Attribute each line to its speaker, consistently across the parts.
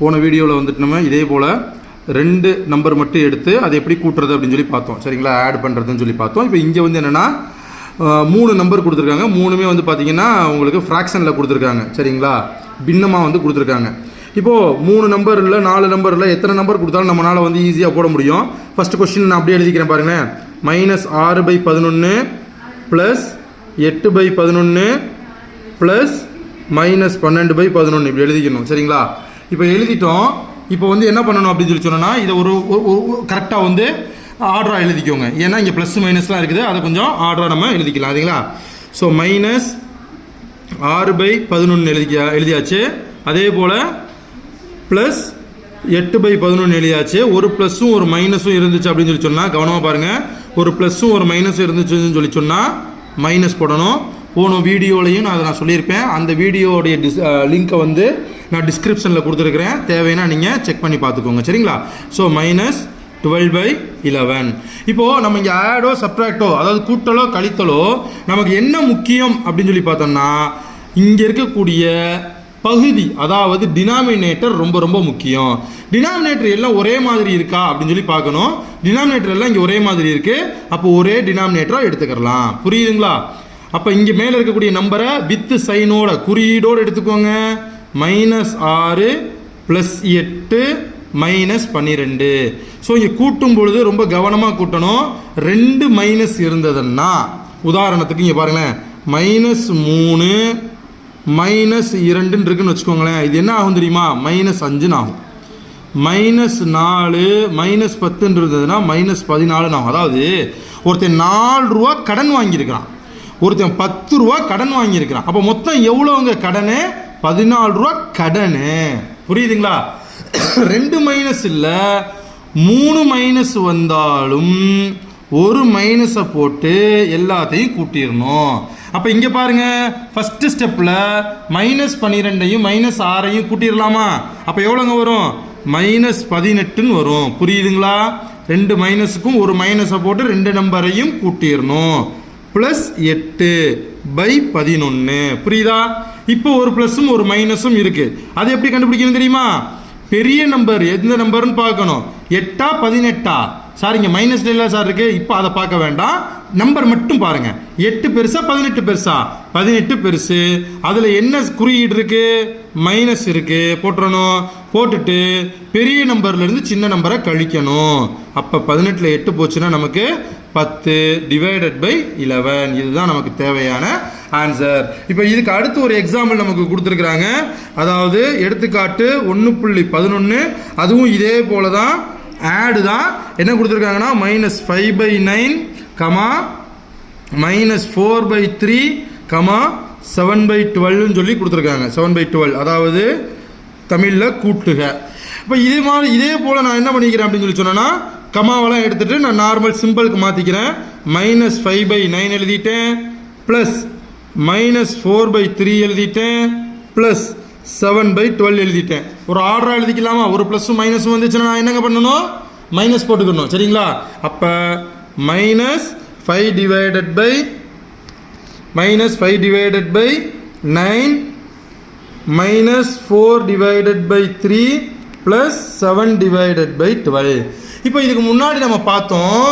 Speaker 1: போன வீடியோவில் வந்துட்டு நம்ம இதே போல் ரெண்டு நம்பர் மட்டும் எடுத்து அதை எப்படி கூட்டுறது அப்படின்னு சொல்லி பார்த்தோம். சரிங்களா? ஆட் பண்ணுறதுன்னு சொல்லி பார்த்தோம். இப்போ இங்கே வந்து என்னென்னா மூணு நம்பர் கொடுத்துருக்காங்க. மூணுமே வந்து பார்த்தீங்கன்னா உங்களுக்கு ஃப்ராக்ஷனில் கொடுத்துருக்காங்க. சரிங்களா? பின்னமாக வந்து கொடுத்துருக்காங்க. இப்போது மூணு நம்பர் இல்லை நாலு நம்பர் இல்லை எத்தனை நம்பர் கொடுத்தாலும் நம்மளால் வந்து ஈஸியாக போட முடியும். ஃபஸ்ட்டு கொஸ்டின் நான் அப்படியே எழுதிக்கிறேன் பாருங்களேன். மைனஸ் ஆறு பை பதினொன்று ப்ளஸ் எட்டு பை பதினொன்று ப்ளஸ் மைனஸ் பன்னெண்டு பை பதினொன்று இப்படி எழுதிக்கணும். சரிங்களா? இப்போ எழுதிட்டோம். இப்போ வந்து என்ன பண்ணணும் அப்படின்னு சொல்லி சொன்னோன்னா இதை ஒரு கரெக்டாக வந்து ஆர்டராக எழுதிக்கோங்க. ஏன்னா இங்கே ப்ளஸ் மைனஸ்லாம் இருக்குது. அதை கொஞ்சம் ஆர்டராக நம்ம எழுதிக்கலாம். அதுங்களா ஸோ மைனஸ் ஆறு பை பதினொன்று எழுதி எழுதியாச்சு. அதே போல் ப்ளஸ் எட்டு பை பதினொன்று எழுதியாச்சு. ஒரு ப்ளஸ்ஸும் ஒரு மைனஸும் இருந்துச்சு அப்படின்னு சொல்லி சொன்னால் கவனமாக பாருங்கள் ஒரு ப்ளஸ்ஸும் ஒரு மைனஸும் இருந்துச்சுன்னு சொல்லி சொன்னால் மைனஸ் போடணும். போன வீடியோலையும் நான் அதை நான் சொல்லியிருப்பேன். அந்த வீடியோடைய டிஸ் லிங்க்கை வந்து நான் டிஸ்கிரிப்ஷனில் கொடுத்துருக்குறேன். தேவைன்னா நீங்கள் செக் பண்ணி பார்த்துக்கோங்க. சரிங்களா? So minus twelve by eleven இப்போது நம்ம இங்கே ஆடோ சப்ராக்டோ அதாவது கூட்டலோ கழித்தலோ நமக்கு என்ன முக்கியம் அப்படின்னு சொல்லி பார்த்தோம்னா இங்கே இருக்கக்கூடிய பகுதி அதாவது டினாமினேட்டர் ரொம்ப ரொம்ப முக்கியம். டினாமினேட்டர் எல்லாம் ஒரே மாதிரி இருக்கா அப்படின்னு சொல்லி பார்க்கணும். டினாமினேட்டர் எல்லாம் இங்கே ஒரே மாதிரி இருக்குது அப்போ ஒரே டினாமினேட்டராக எடுத்துக்கலாம் புரியுதுங்களா? அப்போ இங்கே மேலே இருக்கக்கூடிய நம்பரை வித்து சைனோட குறியீடோடு எடுத்துக்கோங்க. மைனஸ் ஆறு ப்ளஸ் எட்டு மைனஸ் பன்னிரெண்டு. ஸோ இங்கே கூட்டும் பொழுது ரொம்ப கவனமாக கூட்டணும். ரெண்டு மைனஸ் இருந்ததுன்னா உதாரணத்துக்கு இங்கே பாருங்களேன். மைனஸ் மூணு மைனஸ் இரண்டுன்னு இருக்குன்னு வச்சுக்கோங்களேன். இது என்ன ஆகும் தெரியுமா? மைனஸ் அஞ்சுன்னு ஆகும். மைனஸ் நாலு மைனஸ் பத்துன்னு இருந்ததுன்னா மைனஸ் பதினாலுன்னு ஆகும். அதாவது ஒருத்தன் நாலு ரூபா கடன் வாங்கியிருக்கிறான். ஒருத்தன் பத்து ரூபா கடன் வாங்கியிருக்கிறான். அப்போ மொத்தம் எவ்வளோங்க கடனு? பதினாலு ரூபா கடனு. புரியுதுங்களா? ரெண்டு மைனஸ் இல்லை மூணு மைனஸ் வந்தாலும் ஒரு மைனஸை போட்டு எல்லாத்தையும் கூட்டிடணும். அப்போ இங்கே பாருங்க ஃபஸ்ட்டு ஸ்டெப்பில் மைனஸ் பன்னிரெண்டையும் மைனஸ் ஆறையும் கூட்டிடலாமா? அப்போ எவ்வளோங்க வரும்? மைனஸ் பதினெட்டுன்னு வரும். புரியுதுங்களா? ரெண்டு மைனஸுக்கும் ஒரு மைனஸை போட்டு ரெண்டு நம்பரையும் கூட்டிடணும். ப்ளஸ் எட்டு பை பதினொன்று புரியுதா? இப்போ ஒரு ப்ளஸும் ஒரு மைனஸும் இருக்குது அது எப்படி கண்டுபிடிக்கணும் தெரியுமா? பெரிய நம்பர் எந்த நம்பர்னு பார்க்கணும். எட்டா பதினெட்டா? சார் இங்கே மைனஸ் இல்லை சார் இருக்கு. இப்போ அதை பார்க்க வேண்டாம். நம்பர் மட்டும் பாருங்க. எட்டு பெருசா பதினெட்டு பெருசா? பதினெட்டு பெருசு. அதில் என்ன குறியீடு இருக்கு? மைனஸ் இருக்கு. போட்டுறணும். போட்டுட்டு பெரிய நம்பர்ல இருந்து சின்ன நம்பரை கழிக்கணும். அப்போ பதினெட்டில் எட்டு போச்சுன்னா நமக்கு பத்து டிவைடட் பை இலவன் இதுதான் நமக்கு தேவையான ஆன்சர் இப்போ இதுக்கு அடுத்து ஒரு எக்ஸாம்பிள் நமக்கு கொடுத்துருக்குறாங்க. அதாவது எடுத்துக்காட்டு ஒன்று புள்ளி பதினொன்று அதுவும் இதே போல தான் ஆடு தான். என்ன கொடுத்துருக்காங்கன்னா? Minus five by nine comma minus four by three comma seven by டுவெல்னு சொல்லி கொடுத்துருக்காங்க. செவன் பை டுவெல் அதாவது தமிழில் கூட்டுக. இப்போ இதே மாதிரி இதே போல் நான் என்ன பண்ணிக்கிறேன் அப்படின்னு சொல்லி சொன்னேன்னா கமாவெல்லாம் எடுத்துகிட்டு நான் நார்மல் சிம்பிளுக்கு மாற்றிக்கிறேன் மைனஸ் ஃபைவ் பை நைன் எழுதிட்டேன். Plus minus four by three எழுதிட்டேன். ப்ளஸ் செவன் பை டுவெல் எழுதிட்டேன். ஒரு ஆர்டராக எழுதிக்கலாமா? ஒரு ப்ளஸ்ஸும் மைனஸும் வந்துச்சுன்னா நான் என்னங்க பண்ணணும்? மைனஸ் போட்டுக்கணும். சரிங்களா? அப்போ minus five divided by minus five divided by nine minus four divided by three plus seven divided by twelve இப்போ இதுக்கு முன்னாடி நம்ம பார்த்தோம்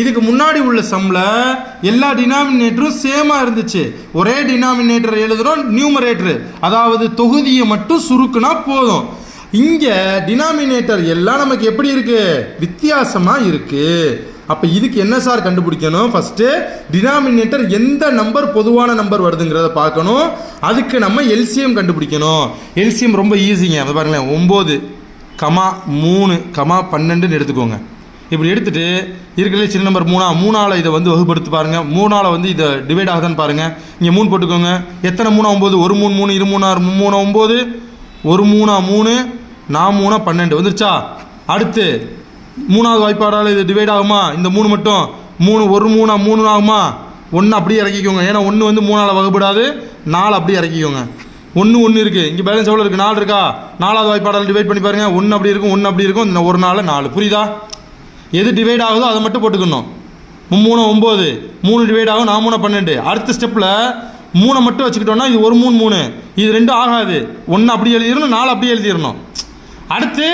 Speaker 1: இதுக்கு முன்னாடி உள்ள சம்மில் எல்லா டினாமினேட்டரும் சேமாக இருந்துச்சு. ஒரே டினாமினேட்டர் எழுதுகிறோம் நியூமரேட்டரு அதாவது தொகுதியை மட்டும் சுருக்குனா போதும். இங்கே டினாமினேட்டர் எல்லாம் நமக்கு எப்படி இருக்குது வித்தியாசமாக இருக்குது அப்போ இதுக்கு என்ன சார் கண்டுபிடிக்கணும்? ஃபஸ்ட்டு டினாமினேட்டர் எந்த நம்பர் பொதுவான நம்பர் வருதுங்கிறத பார்க்கணும். அதுக்கு நம்ம எல்சிஎம் கண்டுபிடிக்கணும். எல்சிஎம் ரொம்ப ஈஸிங்க அதை பாருங்களேன் ஒம்பது. கமா மூணு கமா பன்னெண்டுன்னு எடுத்துக்கோங்க. இப்படி எடுத்துகிட்டு இருக்கிறதுல சின்ன நம்பர் மூணா மூணால் இதை வந்து வகுப்படுத்து பாருங்கள் மூணால் வந்து இதை டிவைட் ஆகுதான்னு பாருங்கள் இங்கே மூணு போட்டுக்கோங்க. எத்தனை மூணா ஒம்பது ஒரு மூணு மூணு இரு மூணா மூணு ஒம்பது ஒரு மூணா மூணு நான் மூணா பன்னெண்டு. வந்துருச்சா? அடுத்து மூணாவது வாய்ப்பாடால் இது டிவைட் ஆகுமா? இந்த மூணு மட்டும். மூணு ஒரு மூணா மூணு ஆகுமா? ஒன்று அப்படியே இறக்கிக்கோங்க. ஏன்னா ஒன்று வந்து மூணால் வகுப்படாது நாலு அப்படியே இறக்கிக்கோங்க. ஒன்று ஒன்று இருக்குது இங்கே பேலன்ஸ் எவ்வளோ இருக்குது நாலு இருக்கா? நாலாவது வாய்ப்பாடால் டிவைட் பண்ணி பாருங்கள் ஒன்று அப்படி இருக்கும் ஒன்று அப்படி இருக்கும். இந்த ஒரு நாள் நாலு. புரியுதா? எது டிவைட் ஆகுதோ அதை மட்டும் போட்டுக்கணும். மூணு ஒம்பது மூணு டிவைட் ஆகும் நான் மூணு பன்னெண்டு. அடுத்த ஸ்டெப்பில் மூணை மட்டும் வச்சுக்கிட்டோம்னா இது ஒரு மூணு மூணு. இது ரெண்டும் ஆகாது. ஒன்று அப்படி எழுதிடணும் நாலு அப்படியே எழுதிடணும். அடுத்து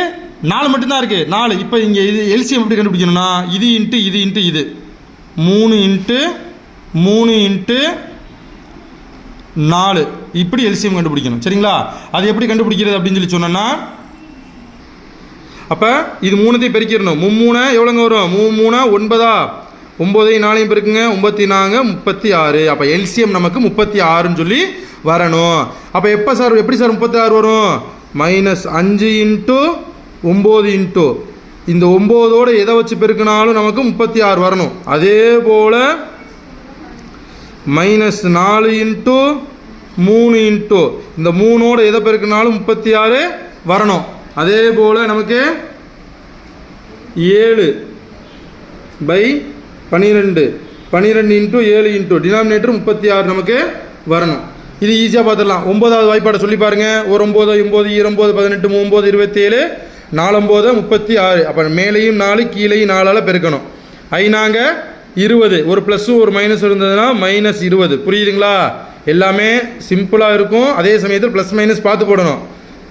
Speaker 1: நாலு மட்டும்தான் இருக்குது நாலு. இப்போ இங்கே இது எல்சிஎம் எப்படி கண்டுபிடிக்கணும்னா இது இன்ட்டு இது இன்ட்டு இது. மூணு இன்ட்டு மூணு இன்ட்டு நாலு. இப்படி எல்சிஎம் கண்டுபிடிக்கணும். சரிங்களா? அது எப்படி கண்டுபிடிக்கிறது அப்படின்னு சொல்லி சொன்னோன்னா அப்போ இது மூணுத்தையும் பெருக்கிடணும். மும்மூணு எவ்வளோங்க வரும்? மூணு மூணா ஒன்பதா? ஒம்பதையும் நாளையும் பெருக்குங்க. ஒம்பத்தி நாங்க முப்பத்தி ஆறு அப்போ எல்சிஎம் நமக்கு முப்பத்தி ஆறுன்னு சொல்லி வரணும். அப்போ எப்போ சார் எப்படி சார் முப்பத்தி ஆறு வரும்? மைனஸ் அஞ்சு இன்ட்டு ஒம்பது இன்ட்டு இந்த ஒம்போதோடு எதை வச்சு பெருக்கினாலும் நமக்கு முப்பத்தி ஆறு வரணும். அதே போல் மைனஸ் நாலு இன்ட்டு மூணு இன்ட்டு இந்த மூணோட எதை பெருக்கினாலும் முப்பத்தி ஆறு வரணும். அதே போல் நமக்கு ஏழு பை பன்னிரெண்டு பன்னிரெண்டு இன்ட்டு ஏழு இன்ட்டு டினாமினேட்டர் முப்பத்தி ஆறு நமக்கு வரணும். இது ஈஸியாக பார்த்துடலாம். ஒன்பதாவது வாய்ப்பாடை சொல்லி பாருங்கள் ஒரு ஒம்பது ஒம்பது இரம்போது பதினெட்டு ஒம்பது இருபத்தேழு நாலொம்போது முப்பத்தி ஆறு அப்போ மேலேயும் நாலு கீழேயும் நாலால் பெருக்கணும். ஐநாங்க இருபது. ஒரு ப்ளஸ்ஸும் ஒரு மைனஸ் இருந்ததுன்னா மைனஸ் இருபது. புரியுதுங்களா? எல்லாமே சிம்பிளாக இருக்கும். அதே சமயத்தில் ப்ளஸ் மைனஸ் பார்த்து போடணும்.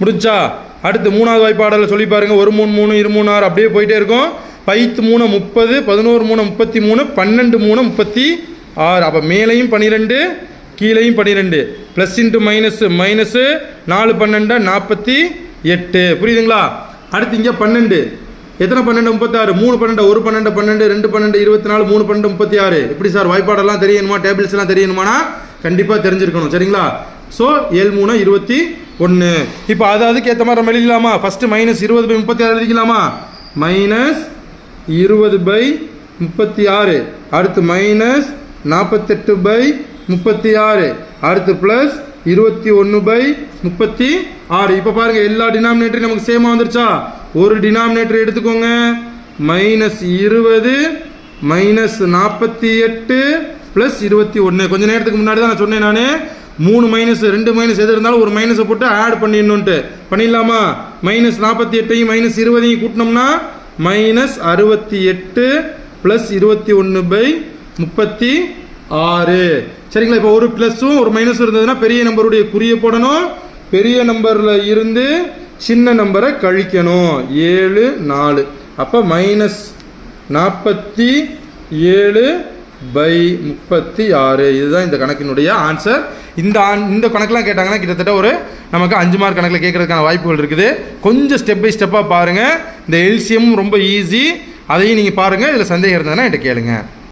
Speaker 1: முடிஞ்சா? அடுத்து மூணாவது வாய்ப்பாடலில் சொல்லி பாருங்கள் ஒரு மூணு மூணு இரு மூணு ஆறு அப்படியே போயிட்டே இருக்கும். பைத்து மூணு முப்பது பதினோரு மூணு முப்பத்தி மூணு பன்னெண்டு மூணு முப்பத்தி ஆறு. அப்போ மேலேயும் பன்னிரெண்டு கீழேயும் பன்னிரெண்டு ப்ளஸ் இன்ட்டு மைனஸு மைனஸு நாலு பன்னெண்டா நாற்பத்தி எட்டு. புரியுதுங்களா? அடுத்து இங்கே பன்னெண்டு. எத்தனை பன்னெண்டு முப்பத்தாறு? மூணு பன்னெண்டு ஒரு பன்னெண்டு பன்னெண்டு ரெண்டு பன்னெண்டு இருபத்தி நாலு மூணு பன்னெண்டு முப்பத்தி ஆறு எப்படி சார் வாய்ப்பாடெல்லாம் தெரியணுமா டேபிள்ஸ்லாம் தெரியணுமானா கண்டிப்பாக தெரிஞ்சிருக்கணும். சரிங்களா? ஸோ ஏழு மூணு இருபத்தி ஒன்று இப்போ அது அதுக்கு ஏற்ற மாதிரி நம்ம எழுதிக்கலாமா? ஃபஸ்ட்டு மைனஸ் இருபது பை முப்பத்தி ஆறு எழுதிக்கலாமா? மைனஸ் இருபது பை முப்பத்தி ஆறு அடுத்து மைனஸ் நாற்பத்தெட்டு பை முப்பத்தி ஆறு அடுத்து ப்ளஸ் இருபத்தி ஒன்று பை முப்பத்தி ஆறு இப்போ பாருங்கள் எல்லா டினாமினேட்டரையும் நமக்கு சேமாக வந்துருச்சா? ஒரு டினாமினேட்டர் எடுத்துக்கோங்க. மைனஸ் இருபது மைனஸ் நாற்பத்தி எட்டு ப்ளஸ் இருபத்தி ஒன்று கொஞ்ச நேரத்துக்கு முன்னாடி தான் நான் சொன்னேன் நான். மூணு மைனஸ் ரெண்டு மைனஸ் எது இருந்தாலும் ஒரு மைனஸை போட்டு ஆட் பண்ணிடணுன்ட்டு பண்ணிடலாமா? மைனஸ் நாற்பத்தி எட்டையும் மைனஸ் இருபதையும் கூட்டினோம்னா மைனஸ் அறுபத்தி எட்டு ப்ளஸ் இருபத்தி ஒன்று பை முப்பத்தி ஆறு. சரிங்களா? இப்போ ஒரு ப்ளஸ்ஸும் ஒரு மைனஸும் இருந்ததுன்னா பெரிய நம்பருடைய குறியை போடணும். பெரிய நம்பரில் இருந்து சின்ன நம்பரை கழிக்கணும். ஏழு நாலு. அப்போ மைனஸ் நாற்பத்தி ஏழு பை முப்பத்தி ஆறு. இதுதான் இந்த கணக்கினுடைய ஆன்சர் இந்த ஆன் இந்த கணக்கெலாம் கேட்டாங்கன்னா கிட்டத்தட்ட ஒரு நமக்கு அஞ்சு மார்க் கணக்கில் கேட்கறதுக்கான வாய்ப்புகள் இருக்குது. கொஞ்சம் ஸ்டெப் பை ஸ்டெப்பாக பாருங்கள் இந்த எல்சியமும் ரொம்ப ஈஸி அதையும் நீங்கள் பாருங்கள் இதில் சந்தேகம் இருந்ததுன்னா என்கிட்ட கேளுங்கள்